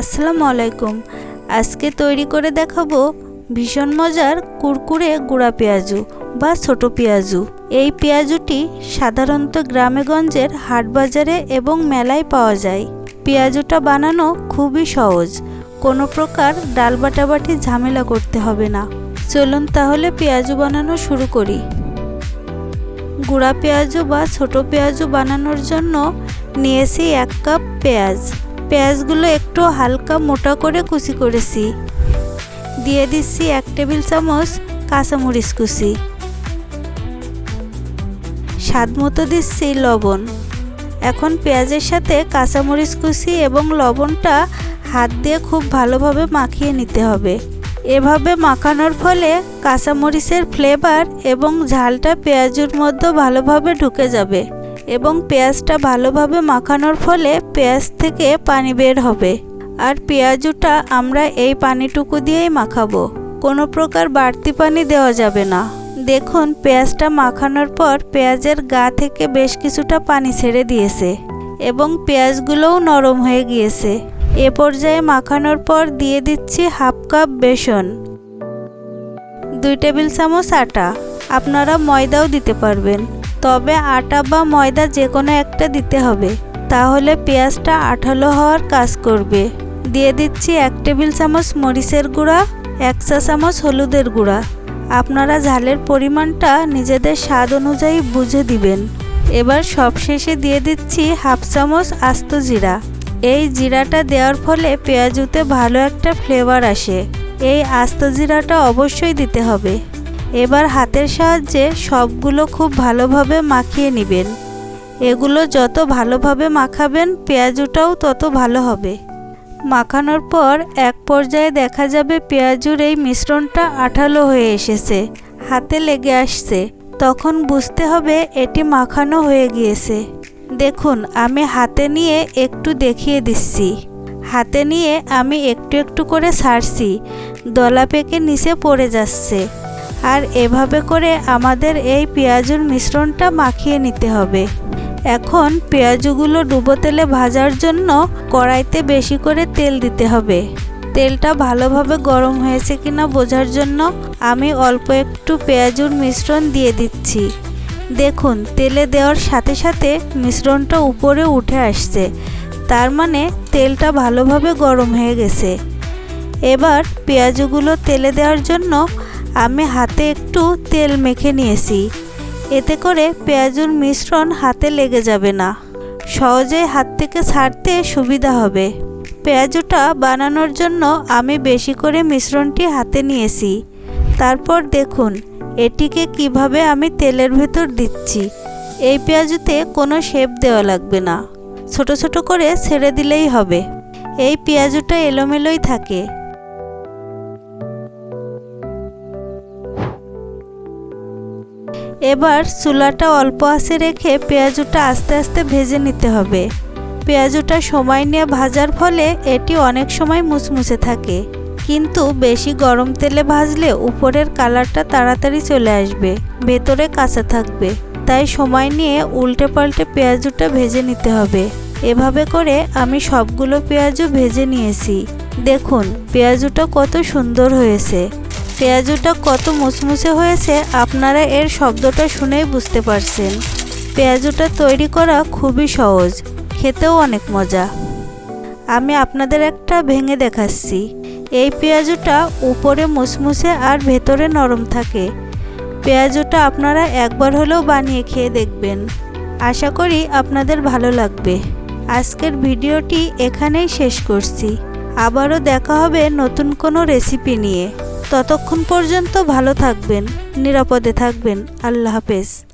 আসসালামু আলাইকুম। আজকে তৈরি করে দেখাবো ভীষণ মজার কুরকুরে গুঁড়া পেঁয়াজু বা ছোট পেঁয়াজু। এই পেঁয়াজুটি সাধারণত গ্রামেগঞ্জের হাট বাজারে এবং মেলায় পাওয়া যায়। পেঁয়াজুটা বানানো খুবই সহজ। কোনো প্রকার ডাল বাটাবাটি ঝামেলা করতে হবে না। চলুন তাহলে পেঁয়াজু বানানো শুরু করি। গুঁড়া পেঁয়াজু বা ছোট পেঁয়াজু বানানোর জন্য নিয়েছি এক কাপ পেঁয়াজ। পেঁয়াজগুলো একটু হালকা মোটা করে কুচি করেছি। দিয়ে দিচ্ছি এক টেবিল চামচ কাঁচামরিচ কুচি। স্বাদ মতো দিচ্ছি লবণ। এখন পেঁয়াজের সাথে কাঁচামরিচ কুচি এবং লবণটা হাত দিয়ে খুব ভালোভাবে মাখিয়ে নিতে হবে। এভাবে মাখানোর ফলে কাঁচামরিচের ফ্লেভার এবং ঝালটা পেঁয়াজুর মধ্যে ভালোভাবে ঢুকে যাবে। এবং পেঁয়াজটা ভালোভাবে মাখানোর ফলে পেঁয়াজ থেকে পানি বের হবে। আর পেঁয়াজুটা আমরা এই পানিটুকু দিয়েই মাখাবো। কোনো প্রকার বাড়তি পানি দেওয়া যাবে না। দেখুন, পেঁয়াজটা মাখানোর পর পেঁয়াজের গা থেকে বেশ কিছুটা পানি ছেড়ে দিয়েছে এবং পেঁয়াজগুলোও নরম হয়ে গিয়েছে। এ পর্যায়ে মাখানোর পর দিয়ে দিচ্ছি হাফ কাপ বেসন, দুই টেবিল চামচ আটা। আপনারা ময়দাও দিতে পারবেন। তবে আটা বা ময়দা যে কোনো একটা দিতে হবে। তাহলে পেঁয়াজটা আঠালো হওয়ার কাজ করবে। দিয়ে দিচ্ছি এক টেবিল চামচ মরিচের গুঁড়া, এক চা চামচ হলুদের গুঁড়া। আপনারা ঝালের পরিমাণটা নিজেদের স্বাদ অনুযায়ী বুঝে দিবেন। এবার সবশেষে দিয়ে দিচ্ছি হাফ চামচ আস্ত জিরা। এই জিরাটা দেওয়ার ফলে পেঁয়াজুতে ভালো একটা ফ্লেভার আসে। এই আস্ত জিরাটা অবশ্যই দিতে হবে। এবার হাতের সাহায্যে সবগুলো খুব ভালোভাবে মাখিয়ে নেবেন। এগুলো যত ভালোভাবে মাখাবেন, পেঁয়াজুটাও তত ভালো হবে। মাখানোর পর এক পর্যায়ে দেখা যাবে পেঁয়াজুর এই মিশ্রণটা আঠালো হয়ে এসেছে, হাতে লেগে আসছে। তখন বুঝতে হবে এটি মাখানো হয়ে গিয়েছে। দেখুন, আমি হাতে নিয়ে একটু দেখিয়ে দিচ্ছি। হাতে নিয়ে আমি একটু একটু করে ছাড়ছি দলা পেকে নিচে পড়ে যাচ্ছে। আর এভাবে করে আমাদের এই পেঁয়াজুর মিশ্রণটা মাখিয়ে নিতে হবে। এখন পেঁয়াজুগুলো ডুবো তেলে ভাজার জন্য কড়াইতে বেশি করে তেল দিতে হবে। তেলটা ভালোভাবে গরম হয়েছে কিনা বোঝার জন্য আমি অল্প একটু পেঁয়াজুর মিশ্রণ দিয়ে দিচ্ছি। দেখুন, তেলে দেওয়ার সাথে সাথে মিশ্রণটা উপরে উঠে আসছে। তার মানে তেলটা ভালোভাবে গরম হয়ে গেছে। এবার পেঁয়াজগুলো তেলে দেওয়ার জন্য আমি হাতে একটু তেল মেখে নিয়েছি। এতে করে পেঁয়াজুর মিশ্রণ হাতে লেগে যাবে না। সহজে হাত থেকে ছাড়তে সুবিধা হবে। পেঁয়াজুটা বানানোর জন্য আমি বেশি করে মিশ্রণটি হাতে নিয়েছি। তারপর দেখুন, এটিকে কীভাবে আমি তেলের ভেতর দিচ্ছি। এই পেঁয়াজুতে কোনো শেপ দেওয়া লাগবে না। ছোট ছোট করে ছেড়ে দিলেই হবে। এই পেঁয়াজুটা এলোমেলোই থাকে। এবার চুলাটা অল্প আঁচে রেখে পেঁয়াজুটা আস্তে আস্তে ভেজে নিতে হবে। পেঁয়াজুটা সময় নিয়ে ভাজার ফলে এটি অনেক সময় মুচমুচে থাকে। কিন্তু বেশি গরম তেলে ভাজলে উপরের কালারটা তাড়াতাড়ি চলে আসবে, ভেতরে কাঁচা থাকবে। তাই সময় নিয়ে উল্টে পাল্টে পেঁয়াজুটা ভেজে নিতে হবে। এভাবে করে আমি সবগুলো পেঁয়াজু ভেজে নিয়েছি। দেখুন, পেঁয়াজুটা কত সুন্দর হয়েছে। পেঁয়াজুটা কত মুচমুচে হয়েছে আপনারা এর শব্দটা শুনেই বুঝতে পারছেন। পেঁয়াজুটা তৈরি করা খুবই সহজ, খেতেও অনেক মজা। আমি আপনাদের একটা ভেঙে দেখাচ্ছি। এই পেঁয়াজুটা উপরে মুচমুচে আর ভেতরে নরম থাকে। পেঁয়াজুটা আপনারা একবার হলেও বানিয়ে খেয়ে দেখবেন। আশা করি আপনাদের ভালো লাগবে। আজকের ভিডিওটি এখানেই শেষ করছি। আবারও দেখা হবে নতুন কোনো রেসিপি নিয়ে। ততক্ষণ পর্যন্ত ভালো থাকবেন নিরাপদে থাকবেন। আল্লাহ হাফেজ।